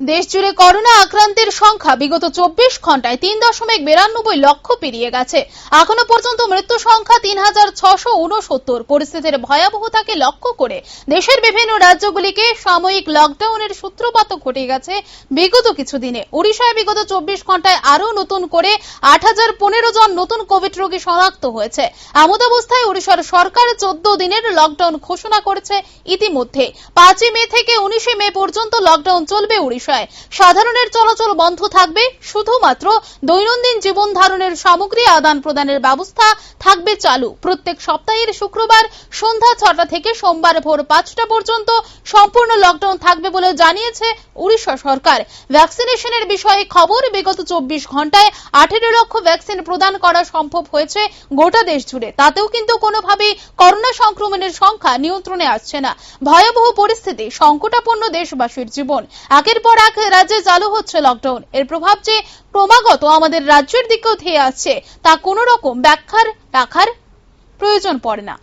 দেশ জুড়ে করোনা আক্রান্তের সংখ্যা বিগত চব্বিশ ঘন্টায় তিন দশমিক বিরানব্বই লক্ষ পেরিয়ে গেছে। এখনও পর্যন্ত মৃত্যু সংখ্যা তিন হাজার ছশো উনসত্তর পরিস্থিতির ভয়াবহতাকে লক্ষ্য করে দেশের বিভিন্ন রাজ্যগুলিকে সাময়িক লকডাউনের সূত্রপাত ঘটে গেছে বিগত কিছুদিনে। উড়িষ্যায় বিগত চব্বিশ ঘন্টায় আরও নতুন করে আট হাজার পনেরো জন নতুন কোভিড রোগী শনাক্ত হয়েছে। এমত অবস্থায় উড়িষ্যার সরকার চোদ্দ দিনের লকডাউন ঘোষণা করেছে ইতিমধ্যে। পাঁচই মে থেকে উনিশে মে পর্যন্ত লকডাউন চলবে উড়িষ্যায় সাধারণের চলাচল বন্ধ থাকবে, শুধুমাত্র দৈনন্দিন জীবন ধারণের সামগ্রী আদান প্রদানের ব্যবস্থা থাকবে চালু। প্রত্যেক সপ্তাহের শুক্রবার সন্ধ্যা ছটা থেকে সোমবার ভোর পাঁচটা পর্যন্ত সম্পূর্ণ লকডাউন থাকবে বলে জানিয়েছে উড়িষ্যা সরকার। ভ্যাকসিনেশনের বিষয়ে খবর বিগত চব্বিশ ঘন্টায় আঠেরো লক্ষ ভ্যাকসিন প্রদান করা সম্ভব হয়েছে গোটা দেশ জুড়ে। তাতেও কিন্তু কোনোভাবেই করোনা সংক্রমণের সংখ্যা নিয়ন্ত্রণে আসছে না। ভয়াবহ পরিস্থিতি, সংকটাপন্ন দেশবাসীর জীবন। একের এক রাজ্যে চালু হচ্ছে লকডাউন এর প্রভাব যে ক্রমাগত আমাদের রাজ্যের দিকেও ধেয়ে আসছে, তা কোনো রকম ব্যাখ্যার রাখার প্রয়োজন পড়ে না।